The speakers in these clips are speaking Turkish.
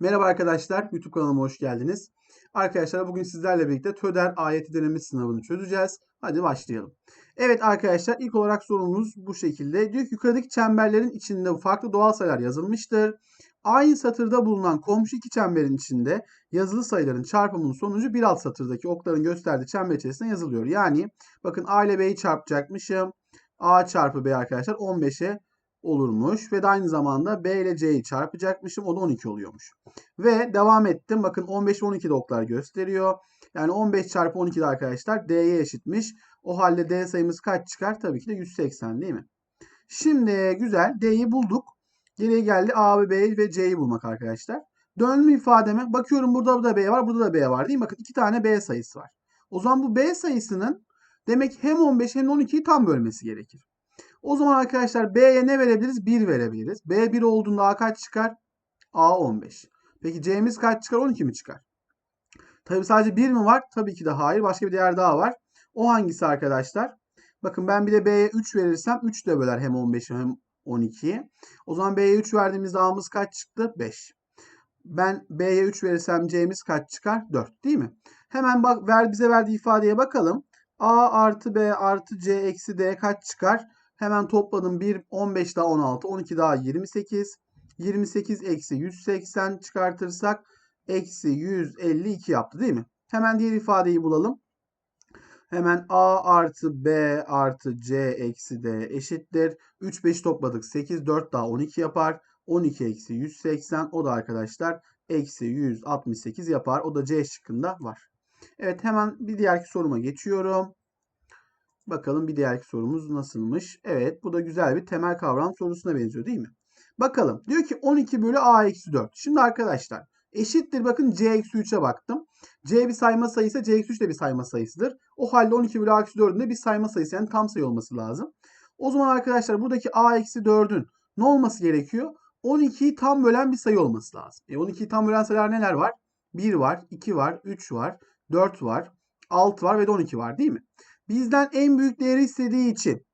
Merhaba arkadaşlar, YouTube kanalıma hoş geldiniz. Arkadaşlar bugün sizlerle birlikte TÖDER AYT deneme sınavını çözeceğiz. Hadi başlayalım. Evet arkadaşlar ilk olarak sorumuz bu şekilde. Diyor ki yukarıdaki çemberlerin içinde farklı doğal sayılar yazılmıştır. Aynı satırda bulunan komşu iki çemberin içinde yazılı sayıların çarpımının sonucu bir alt satırdaki okların gösterdiği çember içerisinde yazılıyor. Yani bakın A ile B'yi çarpacakmışım. A çarpı B arkadaşlar 15'e olurmuş. Ve de aynı zamanda B ile C'yi çarpacakmışım. O da 12 oluyormuş. Ve devam ettim. Bakın 15 ve 12 de oklar gösteriyor. Yani 15 çarpı 12 de arkadaşlar D'ye eşitmiş. O halde D sayımız kaç çıkar? Tabii ki de 180 değil mi? Şimdi güzel. D'yi bulduk. Geriye geldi A ve B ve C'yi bulmak arkadaşlar. Dönme ifademe bakıyorum burada da B var, burada da B var değil mi? Bakın iki tane B sayısı var. O zaman bu B sayısının demek hem 15 hem de 12'yi tam bölmesi gerekir. O zaman arkadaşlar B'ye ne verebiliriz? 1 verebiliriz. B 1 olduğunda A kaç çıkar? A 15. Peki C'miz kaç çıkar? 12 mi çıkar? Tabii sadece 1 mi var? Tabii ki de hayır. Başka bir değer daha var. O hangisi arkadaşlar? Bakın ben bir de B'ye 3 verirsem 3 de böler hem 15'i hem 12'yi. O zaman B'ye 3 verdiğimizde A'mız kaç çıktı? 5. Ben B'ye 3 verirsem C'miz kaç çıkar? 4 değil mi? Hemen bak ver bize verdiği ifadeye bakalım. A artı B artı C eksi D kaç çıkar? Hemen topladım. 1, 15 daha 16, 12 daha 28. 28 eksi 180 çıkartırsak eksi 152 yaptı değil mi? Hemen diğer ifadeyi bulalım. Hemen A artı B artı C eksi D eşittir. 3, 5 topladık. 8, 4 daha 12 yapar. 12 eksi 180 o da arkadaşlar eksi 168 yapar. O da C şıkkında var. Evet hemen bir diğerki soruma geçiyorum. Bakalım bir diğerki sorumuz nasılmış? Evet bu da güzel bir temel kavram sorusuna benziyor değil mi? Bakalım. Diyor ki 12 bölü a eksi 4. Şimdi arkadaşlar eşittir bakın c eksi 3'e baktım. c bir sayma sayısı c eksi 3 de bir sayma sayısıdır. O halde 12 bölü a eksi 4'ün de bir sayma sayısı yani tam sayı olması lazım. O zaman arkadaşlar buradaki a eksi 4'ün ne olması gerekiyor? 12'yi tam bölen bir sayı olması lazım. E 12'yi tam bölen sayılar neler var? 1 var, 2 var, 3 var, 4 var, 6 var ve de 12 var değil mi? Bizden en büyük değeri istediği için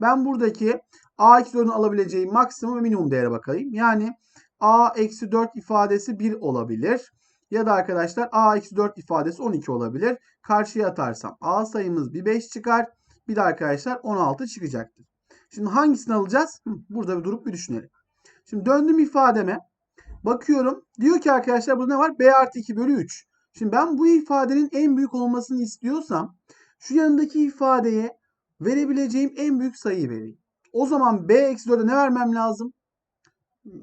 ben buradaki a eksi 4'ün alabileceği maksimum ve minimum değere bakayım. Yani a eksi 4 ifadesi 1 olabilir. Ya da arkadaşlar a eksi 4 ifadesi 12 olabilir. Karşıya atarsam a sayımız bir 5 çıkar. Bir de arkadaşlar 16 çıkacaktır. Şimdi hangisini alacağız? Burada bir durup bir düşünelim. Şimdi döndüm ifademe. Bakıyorum. Diyor ki arkadaşlar burada ne var? b artı 2 bölü 3. Şimdi ben bu ifadenin en büyük olmasını istiyorsam şu yanındaki ifadeye verebileceğim en büyük sayıyı vereyim. O zaman b eksi 4'e ne vermem lazım?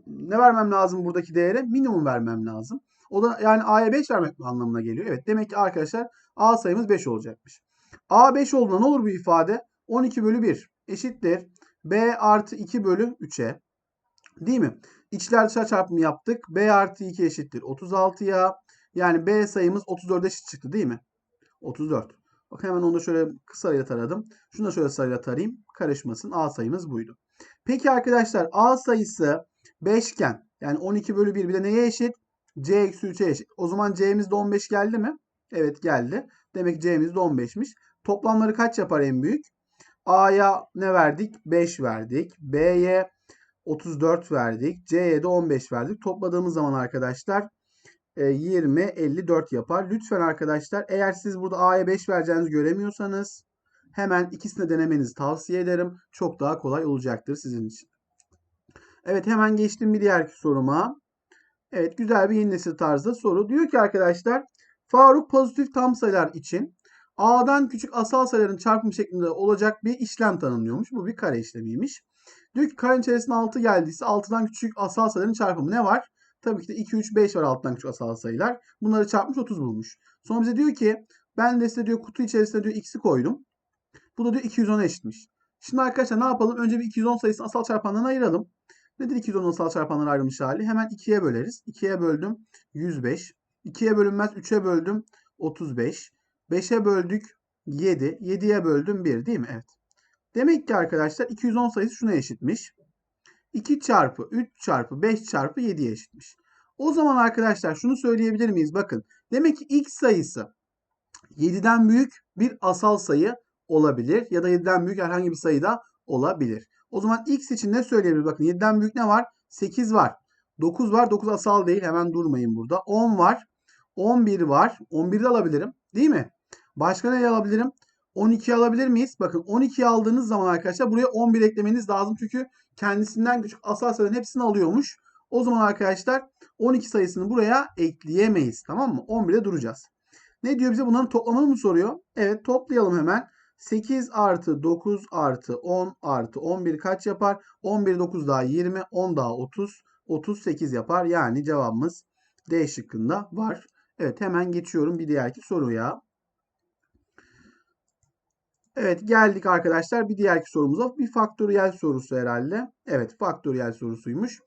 Ne vermem lazım buradaki değere? Minimum vermem lazım. O da yani a'ya 5 vermek anlamına geliyor. Evet demek ki arkadaşlar a sayımız 5 olacakmış. a 5 olduğunda ne olur bu ifade? 12 bölü 1 eşittir. b artı 2 bölü 3'e. Değil mi? İçler dışlar çarpımı yaptık. b artı 2 eşittir 36'ya. Yani b sayımız 34'e eşit çıktı değil mi? 34. Bak hemen onu da şöyle kısa sayıyla taradım. Şunu da şöyle sayıyla tarayayım. Karışmasın. A sayımız buydu. Peki arkadaşlar A sayısı 5 iken yani 12 bölü 1 bir de neye eşit? C eksi 3'e eşit. O zaman C'miz de 15 geldi mi? Evet geldi. Demek C'miz de 15'miş. Toplamları kaç yapar en büyük? A'ya ne verdik? 5 verdik. B'ye 34 verdik. C'ye de 15 verdik. Topladığımız zaman arkadaşlar 20, 54 yapar. Lütfen arkadaşlar eğer siz burada A'ya 5 vereceğinizi göremiyorsanız hemen ikisini denemenizi tavsiye ederim. Çok daha kolay olacaktır sizin için. Evet hemen geçtim bir diğer soruma. Evet güzel bir yeni nesil tarzda soru. Diyor ki arkadaşlar Faruk pozitif tam sayılar için A'dan küçük asal sayıların çarpımı şeklinde olacak bir işlem tanımlıyormuş. Bu bir kare işlemiymiş. Diyor ki karenin içerisinde 6 geldiyse 6'dan küçük asal sayıların çarpımı ne var? Tabii ki de 2, 3, 5 var alttan küçük asal sayılar. Bunları çarpmış 30 bulmuş. Sonra bize diyor ki ben de size diyor kutu içerisinde diyor x'i koydum. Bu da diyor 210'a eşitmiş. Şimdi arkadaşlar ne yapalım? Önce bir 210 sayısını asal çarpanlarına ayıralım. Nedir 210 asal çarpanlara ayrılmış hali? Hemen 2'ye böleriz. 2'ye böldüm 105. 2'ye bölünmez 3'e böldüm 35. 5'e böldük 7. 7'ye böldüm 1 değil mi? Evet. Demek ki arkadaşlar 210 sayısı şuna eşitmiş. 2 çarpı 3 çarpı 5 çarpı 7'ye eşitmiş. O zaman arkadaşlar şunu söyleyebilir miyiz? Bakın demek ki x sayısı 7'den büyük bir asal sayı olabilir. Ya da 7'den büyük herhangi bir sayı da olabilir. O zaman x için ne söyleyebiliriz? Bakın 7'den büyük ne var? 8 var. 9 var. 9 asal değil. Hemen durmayın burada. 10 var. 11 var. 11'i de alabilirim. Değil mi? Başka ne alabilirim? 12 alabilir miyiz? Bakın 12 aldığınız zaman arkadaşlar buraya 11 eklemeniz lazım. Çünkü kendisinden küçük asal sayıların hepsini alıyormuş. O zaman arkadaşlar 12 sayısını buraya ekleyemeyiz. Tamam mı? 11'de duracağız. Ne diyor bize? Bunların toplamını mı soruyor? Evet toplayalım hemen. 8 artı 9 artı 10 artı 11 kaç yapar? 11 9 daha 20 10 daha 30 38 yapar. Yani cevabımız D şıkkında var. Evet hemen geçiyorum bir diğerki soruya. Evet geldik arkadaşlar bir diğerki sorumuza. Bir faktöriyel sorusu herhalde. Evet faktöriyel sorusuymuş.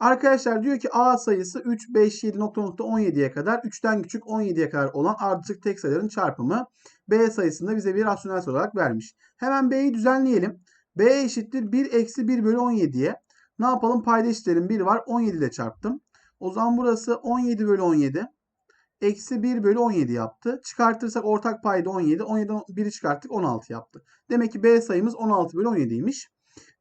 Arkadaşlar diyor ki A sayısı 3, 5, 7 nokta nokta 17'ye kadar 3'ten küçük 17'ye kadar olan ardışık tek sayıların çarpımı B sayısında bize bir rasyonel sayı olarak vermiş. Hemen B'yi düzenleyelim. B eşittir 1 eksi 1 bölü 17'ye. Ne yapalım? Payda eşitlerim 1 var. 17 ile çarptım. O zaman burası 17 bölü 17. Eksi 1 bölü 17 yaptı. Çıkartırsak ortak payda 17. 17'den 1'i çıkarttık 16 yaptı. Demek ki B sayımız 16 bölü 17'ymiş.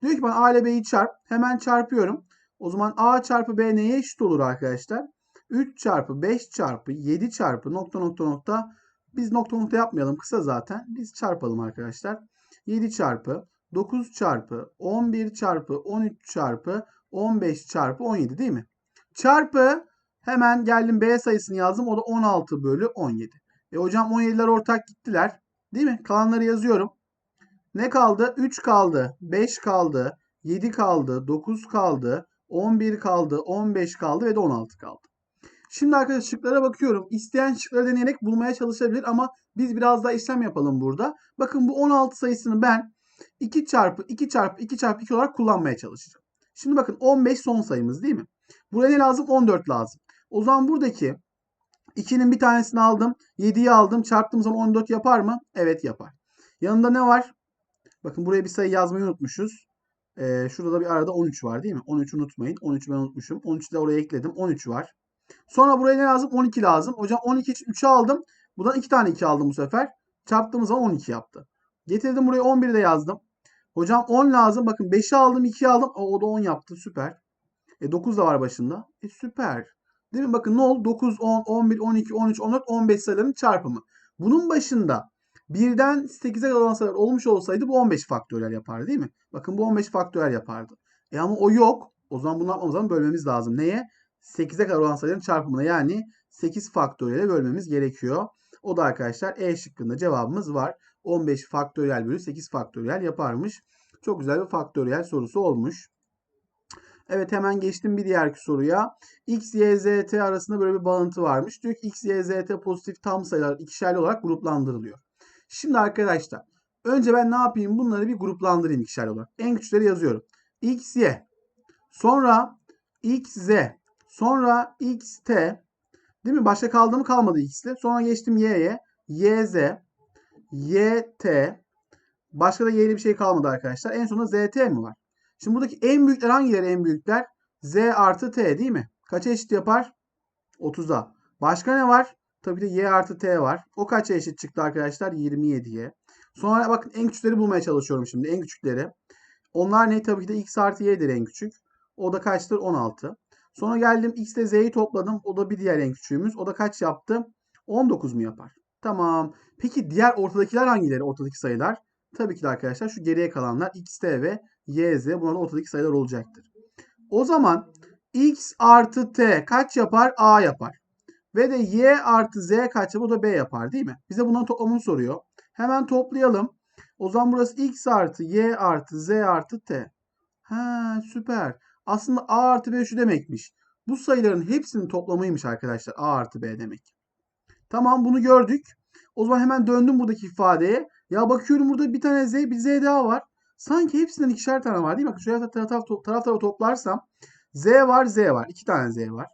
Diyor ki bana A ile B'yi çarp. Hemen çarpıyorum. O zaman A çarpı B neye eşit olur arkadaşlar? 3 çarpı 5 çarpı 7 çarpı nokta nokta nokta. Biz nokta nokta yapmayalım kısa zaten. Biz çarpalım arkadaşlar. 7 çarpı 9 çarpı 11 çarpı 13 çarpı 15 çarpı 17 değil mi? Çarpı hemen geldim B sayısını yazdım. O da 16 bölü 17. E hocam 17'ler ortak gittiler. Değil mi? Kalanları yazıyorum. Ne kaldı? 3 kaldı. 5 kaldı. 7 kaldı. 9 kaldı. 11 kaldı. 15 kaldı ve de 16 kaldı. Şimdi arkadaşlar şıklara bakıyorum. İsteyen şıkları deneyerek bulmaya çalışabilir ama biz biraz daha işlem yapalım burada. Bakın bu 16 sayısını ben 2 çarpı 2 çarpı 2 çarpı 2 olarak kullanmaya çalışacağım. Şimdi bakın 15 son sayımız değil mi? Buraya ne lazım? 14 lazım. O zaman buradaki 2'nin bir tanesini aldım. 7'yi aldım. Çarptığım zaman 14 yapar mı? Evet yapar. Yanında ne var? Bakın buraya bir sayı yazmayı unutmuşuz. Ee, şurada da bir arada 13 var değil mi? 13 unutmayın. 13'ü ben unutmuşum. 13'ü de oraya ekledim. 13 var. Sonra buraya ne lazım? 12 lazım. Hocam 12 için 3'ü aldım. Buradan 2 tane 2 aldım bu sefer. Çarptığımız zaman 12 yaptı. Getirdim buraya 11'i de yazdım. Hocam 10 lazım. Bakın 5'i aldım 2'yi aldım. O, o da 10 yaptı. Süper. E 9 da var başında. E süper. Değil mi? Bakın ne oldu? 9, 10, 11, 12, 13, 14, 15 sayıların çarpımı. Bunun başında birden 8'e kadar olan sayılar olmuş olsaydı bu 15 faktöriyel yapardı değil mi? Bakın bu 15 faktöriyel yapardı. E ama o yok. O zaman bunu yapmamız zaman bölmemiz lazım. Neye? 8'e kadar olan sayıların çarpımına yani 8 faktöriyele bölmemiz gerekiyor. O da arkadaşlar E şıkkında cevabımız var. 15 faktöriyel bölü 8 faktöriyel yaparmış. Çok güzel bir faktöriyel sorusu olmuş. Evet hemen geçtim bir diğer soruya. X, Y, Z, T arasında böyle bir bağıntı varmış. Diyor ki X, Y, Z, T pozitif tam sayılar ikişerli olarak gruplandırılıyor. Şimdi arkadaşlar önce ben ne yapayım? Bunları bir gruplandırayım ikişerli olarak. En küçükleri yazıyorum. X, Y. Sonra X, Z. Sonra X, T. Değil mi? Başka kaldı mı? Kalmadı X'te. Sonra geçtim Y'ye. Y, Z. Y, T. Başka da Y'li bir şey kalmadı arkadaşlar. En sonunda Z, T mi var? Şimdi buradaki en büyükler hangileri en büyükler? Z artı T değil mi? Kaça eşit yapar? 30'a. Başka ne var? Tabii de Y artı T var. O kaça eşit çıktı arkadaşlar? 27'ye. Sonra bakın en küçükleri bulmaya çalışıyorum şimdi. En küçükleri. Onlar ne? Tabii ki de X artı Y'dir en küçük. O da kaçtır? 16. Sonra geldim X ile Z'yi topladım. O da bir diğer en küçüğümüz. O da kaç yaptı? 19 mu yapar? Tamam. Peki diğer ortadakiler hangileri? Ortadaki sayılar. Tabii ki de arkadaşlar şu geriye kalanlar X, T ve Y, Z. Bunlar da ortadaki sayılar olacaktır. O zaman X artı T kaç yapar? A yapar. Ve de Y artı Z kaç yapar? O da B yapar değil mi? Bize bunların toplamını soruyor. Hemen toplayalım. O zaman burası X artı Y artı Z artı T. Ha süper. Aslında A artı B şu demekmiş. Bu sayıların hepsinin toplamıymış arkadaşlar. A artı B demek. Tamam bunu gördük. O zaman hemen döndüm buradaki ifadeye. Ya bakıyorum burada bir tane Z bir Z daha var. Sanki hepsinden ikişer tane var değil mi? Bakın taraf, taraf, taraf tarafa toplarsam Z var Z var. İki tane Z var.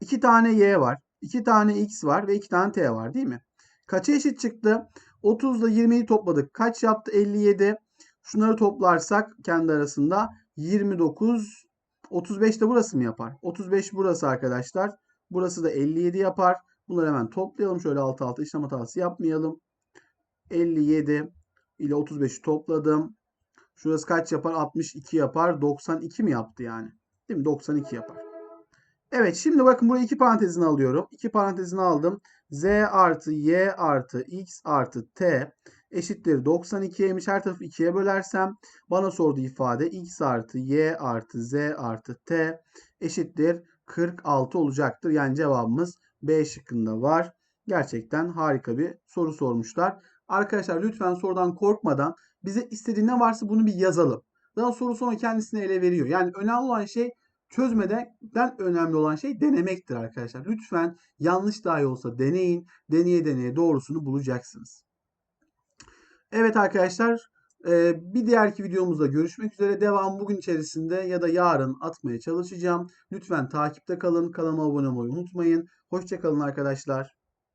İki tane Y var. iki tane X var ve iki tane T var değil mi? Kaça eşit çıktı? 30 ile 20'yi topladık. Kaç yaptı? 57. Şunları toplarsak kendi arasında 29 35 de burası mı yapar? 35 burası arkadaşlar. Burası da 57 yapar. Bunları hemen toplayalım. Şöyle alt alta işlem hatası yapmayalım. 57 ile 35'i topladım. Şurası kaç yapar? 62 yapar. 92 mi yaptı yani? Değil mi? 92 yapar. Evet şimdi bakın buraya iki parantezini alıyorum. İki parantezini aldım. Z artı Y artı X artı T eşittir 92'ymiş. Her tarafı 2'ye bölersem bana sorduğu ifade X artı Y artı Z artı T eşittir 46 olacaktır. Yani cevabımız B şıkkında var. Gerçekten harika bir soru sormuşlar. Arkadaşlar lütfen sorudan korkmadan bize istediği ne varsa bunu bir yazalım. Daha soru sonra kendisine ele veriyor. Yani önemli olan şey çözmeden önemli olan şey denemektir arkadaşlar. Lütfen yanlış dahi olsa deneyin. Deneye deneye doğrusunu bulacaksınız. Evet arkadaşlar e, bir diğerki videomuzda görüşmek üzere. Devam bugün içerisinde ya da yarın atmaya çalışacağım. Lütfen takipte kalın. Kanalıma abone olmayı unutmayın. Hoşçakalın arkadaşlar.